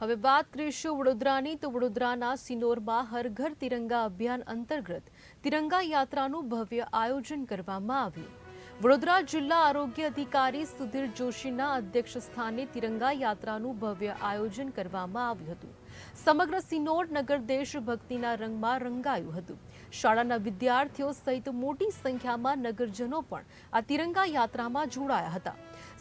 હવે વાત કરીશું વડોદરાની. તો વડોદરાના સિનોરમાં હર ઘર તિરંગા અભિયાન અંતર્ગત તિરંગા યાત્રાનું ભવ્ય આયોજન કરવામાં આવ્યું. વડોદરા જિલ્લા આરોગ્ય અધિકારી સુધીર જોશીના અધ્યક્ષ સ્થાને તિરંગા યાત્રાનું ભવ્ય આયોજન કરવામાં આવ્યું હતું. સમગ્ર સિનોર નગર દેશભક્તિના રંગમાં રંગાયું હતું. શાળાના વિદ્યાર્થીઓ સહિત મોટી સંખ્યામાં નગરજનો પણ આ તિરંગા યાત્રામાં જોડાયા હતા.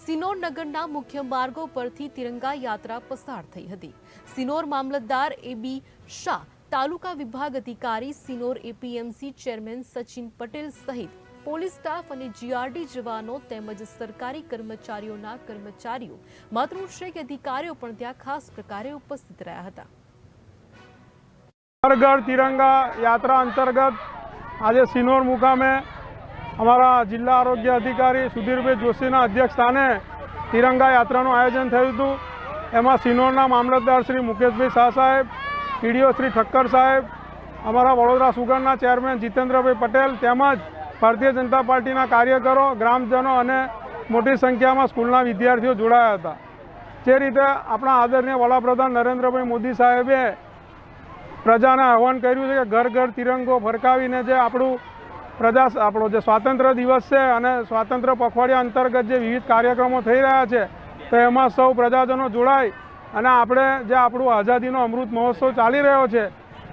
સિનોર નગરના મુખ્ય માર્ગો પરથી તિરંગા યાત્રા પસાર થઈ હતી. સિનોર મામલતદાર એબી શાહ, તાલુકા વિભાગ અધિકારી સિનોર એપીએમસી ચેરમેન સચિન પટેલ સહિત પોલીસ સ્ટાફ અને જીઆરડી જવાનો તેમજ સરકારી કર્મચારીઓના કર્મચારીઓ માતૃશ્રેય અધિકારીઓ પણ ત્યાં ખાસ પ્રકારે ઉપસ્થિત રહ્યા હતા. ઘર તિરંગા યાત્રા અંતર્ગત આજે સિનોર મુકામે અમારા જિલ્લા આરોગ્ય અધિકારી સુધીરભાઈ જોશીના અધ્યક્ષ સ્થાને તિરંગા યાત્રાનું આયોજન થયું હતું. એમાં સિનોરના મામલતદાર શ્રી મુકેશભાઈ શાહ સાહેબ, પીડીઓ શ્રી ઠક્કર સાહેબ, અમારા વડોદરા સુગરના ચેરમેન જીતેન્દ્રભાઈ પટેલ તેમજ ભારતીય જનતા પાર્ટીના કાર્યકરો, ગ્રામજનો અને મોટી સંખ્યામાં સ્કૂલના વિદ્યાર્થીઓ જોડાયા હતા. જે રીતે આપણા આદરણીય વડાપ્રધાન નરેન્દ્રભાઈ મોદી સાહેબે પ્રજાને આહવાન કર્યું છે કે ઘર ઘર તિરંગો ફરકાવીને જે આપણું પ્રજા, આપણો જે સ્વાતંત્ર્ય દિવસ છે અને સ્વાતંત્ર્ય પખવાડિયા અંતર્ગત જે વિવિધ કાર્યક્રમો થઈ રહ્યા છે, તો એમાં સૌ પ્રજાજનો જોડાય અને આપણે જે આપણું આઝાદીનો અમૃત મહોત્સવ ચાલી રહ્યો છે,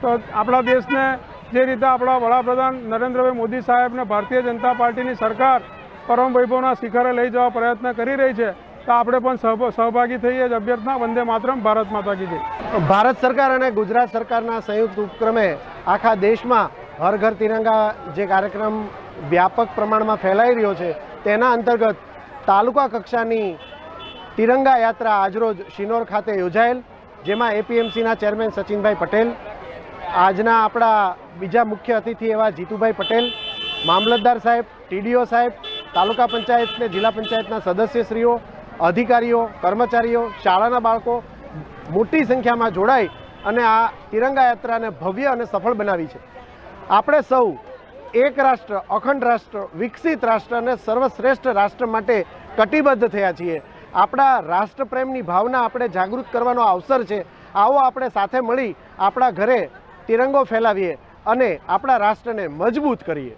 તો આપણા દેશને જે રીતે આપણા વડાપ્રધાન નરેન્દ્રભાઈ મોદી સાહેબને ભારતીય જનતા પાર્ટીની સરકાર પરમ વૈભવના શિખરે લઈ જવા પ્રયત્ન કરી રહી છે, તો આપણે પણ સહભ- સહભાગી થઈએ જ અભ્યર્થના વંદે માતરમ, ભારત માતા કી ભારત સરકાર અને ગુજરાત સરકારના સંયુક્ત ઉપક્રમે આખા દેશમાં હર ઘર તિરંગા જે કાર્યક્રમ વ્યાપક પ્રમાણમાં ફેલાઈ રહ્યો છે, તેના અંતર્ગત તાલુકા કક્ષાની તિરંગા યાત્રા આજરોજ શિનોર ખાતે યોજાયેલ, જેમાં એપીએમસીના ચેરમેન સચિનભાઈ પટેલ આજના આપણા બીજા મુખ્ય અતિથિ એવા જીતુભાઈ પટેલ, મામલતદાર સાહેબ, ટીડીઓ સાહેબ, તાલુકા પંચાયત ને જિલ્લા પંચાયતના સદસ્યશ્રીઓ, અધિકારીઓ, કર્મચારીઓ, શાળાના બાળકો મોટી સંખ્યામાં જોડાઈ અને આ તિરંગા યાત્રાને ભવ્ય અને સફળ બનાવી છે. આપણે સૌ એક રાષ્ટ્ર, અખંડ રાષ્ટ્ર, વિકસિત રાષ્ટ્ર અને સર્વશ્રેષ્ઠ રાષ્ટ્ર માટે કટિબદ્ધ થયા છીએ. આપણા રાષ્ટ્રપ્રેમની ભાવના આપણે જાગૃત કરવાનો અવસર છે. આવો આપણે સાથે મળી આપણા ઘરે તિરંગો ફેલાવીએ અને આપણા રાષ્ટ્રને મજબૂત કરીએ.